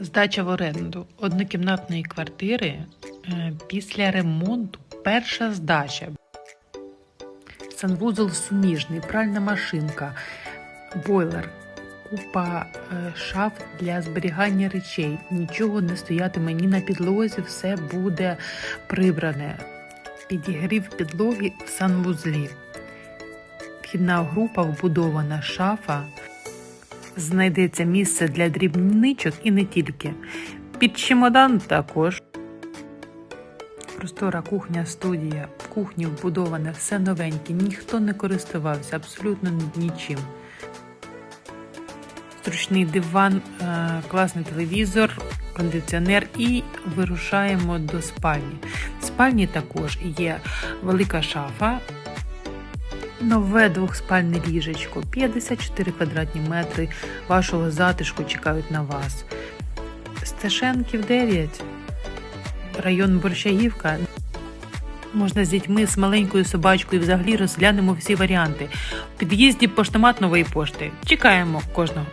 Здача в оренду однокімнатної квартири е, після ремонту. Перша здача. Санвузол суміжний, пральна машинка, бойлер, купа е, шаф для зберігання речей. Нічого не стоятиме ні на підлозі, все буде прибране. Підігрів підлоги в санвузлі. Вхідна група вбудована шафа. Знайдеться місце для дрібничок і не тільки. Під чемодан також. Простора кухня студія. В кухні вбудоване все новеньке, ніхто не користувався абсолютно нічим. Зручний диван, е, класний телевізор, кондиціонер і вирушаємо до спальні. В спальні також є велика шафа, Нове двохспальне ліжечко, 54 квадратні метри вашого затишку чекають на вас. Сташенків 9, район Борщагівка. Можна з дітьми, з маленькою собачкою взагалі розглянемо всі варіанти. В під'їзді поштомат нової пошти. Чекаємо кожного.